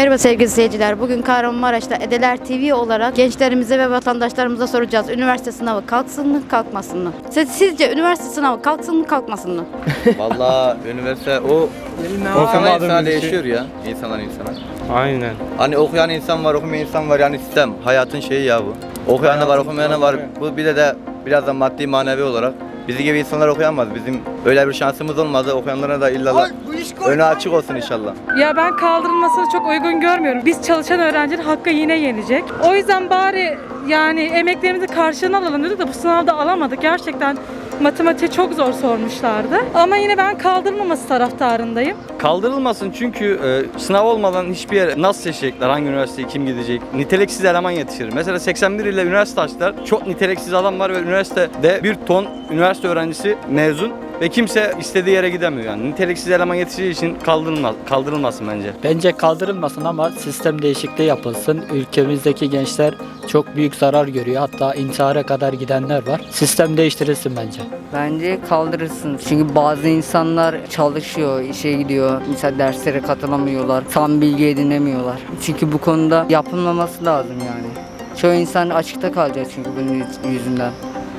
Merhaba sevgili seyirciler. Bugün Kahramanmaraş'ta Edeler TV olarak gençlerimize ve vatandaşlarımıza soracağız. Üniversite sınavı kalksın mı, kalkmasın mı? Siz- Sizce üniversite sınavı kalksın mı, kalkmasın mı? Valla üniversite o insana insana değişiyor ya insandan insana. Aynen. Hani okuyan insan var, okumayan insan var yani sistem. Hayatın şeyi ya bu. Okuyan da var, okumayan da var. Bu bir de de biraz da maddi manevi olarak. Bizi gibi insanlar okuyamaz. Bizim öyle bir şansımız olmadı. Okuyanlara da illa önü açık olsun inşallah. Ya ben kaldırılmasını çok uygun görmüyorum. Biz çalışan öğrencinin hakkı yine yenecek. O yüzden bari yani emeklerimizi karşılığını alalım dedik de bu sınavda alamadık. Gerçekten matematiği çok zor sormuşlardı. Ama yine ben kaldırılmaması taraftarındayım. Kaldırılmasın çünkü e, sınav olmadan hiçbir yere nasıl seçecekler, hangi üniversiteye kim gidecek? Niteliksiz eleman yetişir. Mesela 81 ile üniversite açtılar. Çok niteliksiz adam var ve üniversitede bir ton üniversite öğrencisi mezun ve kimse istediği yere gidemiyor yani. Niteliksiz eleman yetişeceği için kaldırılmaz, kaldırılmasın bence. Bence kaldırılmasın ama sistem değişikliği yapılsın. Ülkemizdeki gençler çok büyük zarar görüyor. Hatta intihara kadar gidenler var. Sistem değiştirilsin bence. Bence kaldırırsın. Çünkü bazı insanlar çalışıyor, işe gidiyor. Mesela derslere katılamıyorlar. Tam bilgi edinemiyorlar. Çünkü bu konuda yapılmaması lazım yani. Çoğu insan açıkta kalacak çünkü bunun yüz- yüzünden.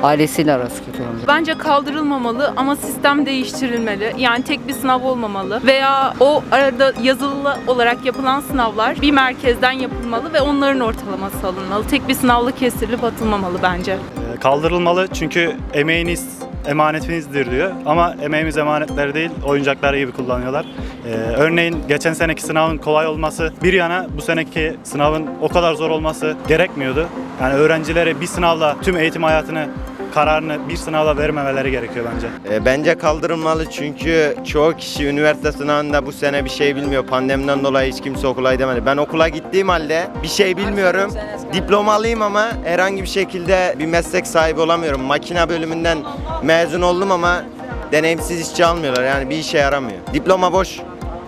Ailesiyle arası kötü olacak. Bence kaldırılmamalı ama sistem değiştirilmeli. Yani tek bir sınav olmamalı veya o arada yazılı olarak yapılan sınavlar bir merkezden yapılmalı ve onların ortalaması alınmalı. Tek bir sınavla kestirilip atılmamalı bence. Ee, Kaldırılmalı çünkü emeğiniz emanetinizdir diyor. Ama emeğimiz emanetler değil, oyuncaklar gibi kullanıyorlar. Ee, örneğin geçen seneki sınavın kolay olması bir yana bu seneki sınavın o kadar zor olması gerekmiyordu. Yani öğrencilere bir sınavla tüm eğitim hayatını kararını bir sınavla vermemeleri gerekiyor bence. E, Bence kaldırılmalı çünkü çoğu kişi üniversite sınavında bu sene bir şey bilmiyor. Pandemiden dolayı hiç kimse okula gidemedi. Ben okula gittiğim halde bir şey bilmiyorum. Diplomalıyım ama herhangi bir şekilde bir meslek sahibi olamıyorum. Makine bölümünden mezun oldum ama deneyimsiz işçi almıyorlar. Yani bir işe yaramıyor. Diploma boş.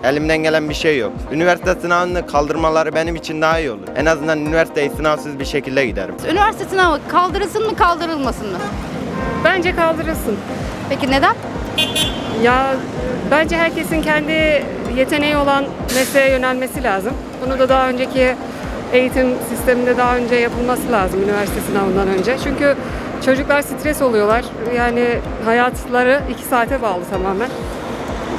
Elimden gelen bir şey yok. Üniversite sınavını kaldırmaları benim için daha iyi olur. En azından üniversiteyi sınavsız bir şekilde giderim. Üniversite sınavı kaldırılsın mı, kaldırılmasın mı? Bence kaldırılsın. Peki neden? Ya bence herkesin kendi yeteneği olan mesleğe yönelmesi lazım. Bunu da daha önceki eğitim sisteminde daha önce yapılması lazım üniversite sınavından önce. Çünkü çocuklar stres oluyorlar. Yani hayatları iki saate bağlı tamamen.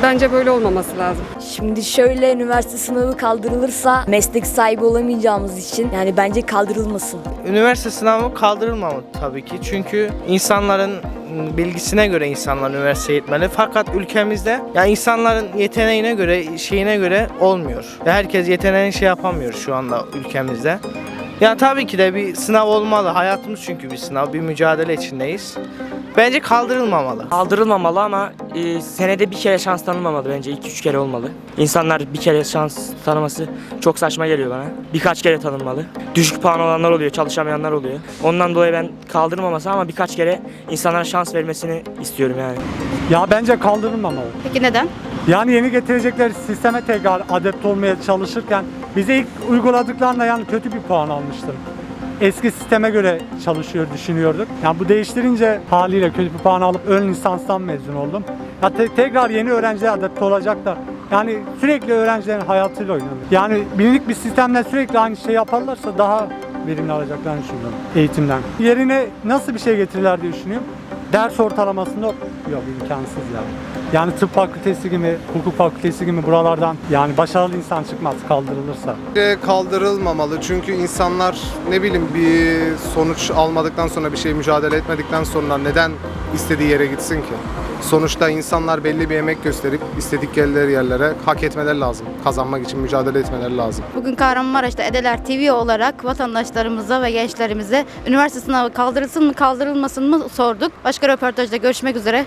Bence böyle olmaması lazım. Şimdi şöyle üniversite sınavı kaldırılırsa meslek sahibi olamayacağımız için yani bence kaldırılmasın. Üniversite sınavı kaldırılmamalı tabii ki. Çünkü insanların bilgisine göre insanlar üniversiteye gitmeli. Fakat ülkemizde yani insanların yeteneğine göre, şeyine göre olmuyor. Ve herkes yeteneğini şey yapamıyor şu anda ülkemizde. Yani tabii ki de bir sınav olmalı. Hayatımız çünkü bir sınav, bir mücadele içindeyiz. Bence kaldırılmamalı. Kaldırılmamalı ama e, senede bir kere şans tanınmamalı bence. 2-3 kere olmalı. İnsanlar bir kere şans tanıması çok saçma geliyor bana. Birkaç kere tanınmalı. Düşük puan olanlar oluyor, çalışamayanlar oluyor. Ondan dolayı ben kaldırmaması ama birkaç kere insanlara şans vermesini istiyorum yani. Ya bence kaldırılmamalı. Peki neden? Yani yeni getirecekleri sisteme tekrar adapte olmaya çalışırken bize ilk uyguladıklarında yani kötü bir puan almıştır. Eski sisteme göre çalışıyor düşünüyorduk. Yani bu değiştirince haliyle kötü bir puan alıp ön lisanstan mezun oldum. Ya te- tekrar yeni öğrenciler adapte olacaklar. Yani sürekli öğrencilerin hayatıyla oynanıyor. Yani bilindik bir sistemle sürekli aynı şey yaparlarsa daha verimli alacaklarını düşünüyorum eğitimden. Yerine nasıl bir şey getirirler diye düşünüyorum. Ders ortalamasında yok imkansız ya. Yani tıp fakültesi gibi, hukuk fakültesi gibi buralardan yani başarılı insan çıkmaz kaldırılırsa. kaldırılmamalı çünkü insanlar ne bileyim bir sonuç almadıktan sonra bir şey mücadele etmedikten sonra neden istediği yere gitsin ki? Sonuçta insanlar belli bir emek gösterip istedikleri yerlere hak etmeleri lazım. Kazanmak için mücadele etmeleri lazım. Bugün Kahramanmaraş'ta Edeler TV olarak vatandaşlarımıza ve gençlerimize üniversite sınavı kaldırılsın mı, kaldırılmasın mı sorduk. Başka röportajda görüşmek üzere.